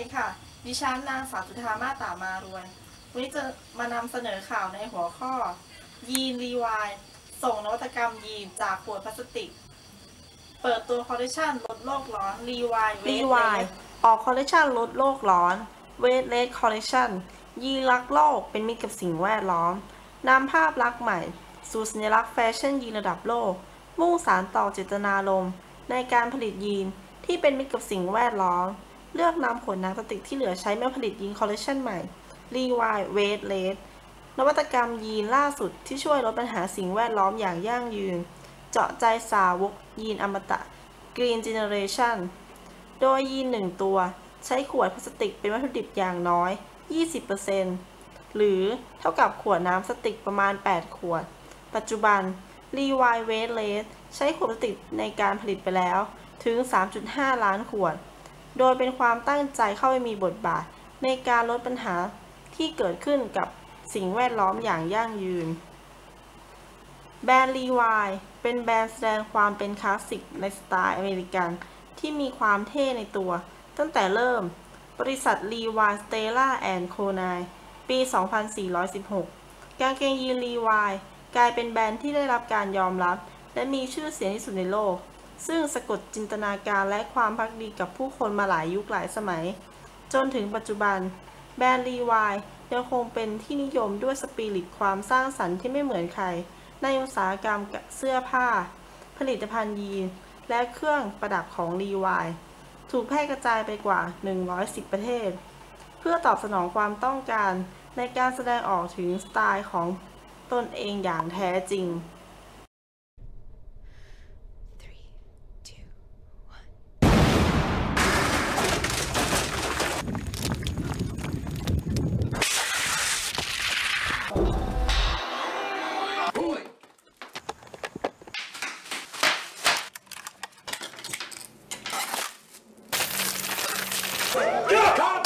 ดีค่ะ ดิฉันนางสาวจุธามาตามารวย วันนี้จะมานำเสนอข่าวในหัวข้อ ยีนรีวายส่งนวัตกรรมยีนจากขวดพลาสติก เปิดตัวคอลเลคชันลดโลกร้อนรีวายรีวายออกคอลเลคชันลดโลกร้อนเวทเลสคอลเลคชันยีนรักโลกเป็นมิตรกับสิ่งแวดล้อมนำภาพลักษณ์ใหม่ สู่สัญลักษณ์แฟชั่นยีนระดับโลก มุ่งสารต่อเจตนารมณ์ในการผลิตยีนที่เป็นมิตรกับสิ่งแวดล้อม เลือกนำขวดน้ำพลาสติกที่เหลือใช้มาผลิตยีนคอลเลคชันใหม่ รีวายเวทเลสนวัตกรรมยีนล่าสุดที่ช่วยลดปัญหาสิ่งแวดล้อมอย่างยั่งยืน เจาะใจสาวกยีนอมตะ Green Generation โดยยีนหนึ่งตัว ใช้ขวดพลาสติกเป็นวัตถุดิบอย่างน้อย 20%หรือเท่ากับขวดน้ำสติกประมาณ 8 ขวด ปัจจุบัน r e w i w a t e l e s ใช้ขวดพลาสติกในการผลิตไปแล้วถึง 3.5 ล้านขวด โดยเป็นความตั้งใจเข้าไปมีบทบาท ในการลดปัญหาที่เกิดขึ้นกับสิ่งแวดล้อมอย่างยั่งยืน แบรนด์ Levi เป็นแบรนด์แสดงความเป็นคลาสสิกในสไตล์อเมริกัน ที่มีความเท่ในตัว ตั้งแต่เริ่ม บริษัท Levi Stella and Co. ปี 2416 กางเกงยีน Levi กลายเป็นแบรนด์ที่ได้รับการยอมรับ และมีชื่อเสียงที่สุดในโลก ซึ่งสะกดจินตนาการและความพักดีกับผู้คนมาหลายยุคหลายสมัย จนถึงปัจจุบัน แบรนด์ Levi ยังคงเป็นที่นิยมด้วยสปิริตความสร้างสรรค์ที่ไม่เหมือนใคร ในอุตสาหกรรมเสื้อผ้า ผลิตภัณฑ์ยีน และเครื่องประดับของ Levi ถูกแพร่กระจายไปกว่า 110 ประเทศ เพื่อตอบสนองความต้องการในการแสดงออกถึงสไตล์ของตนเองอย่างแท้จริง Get up!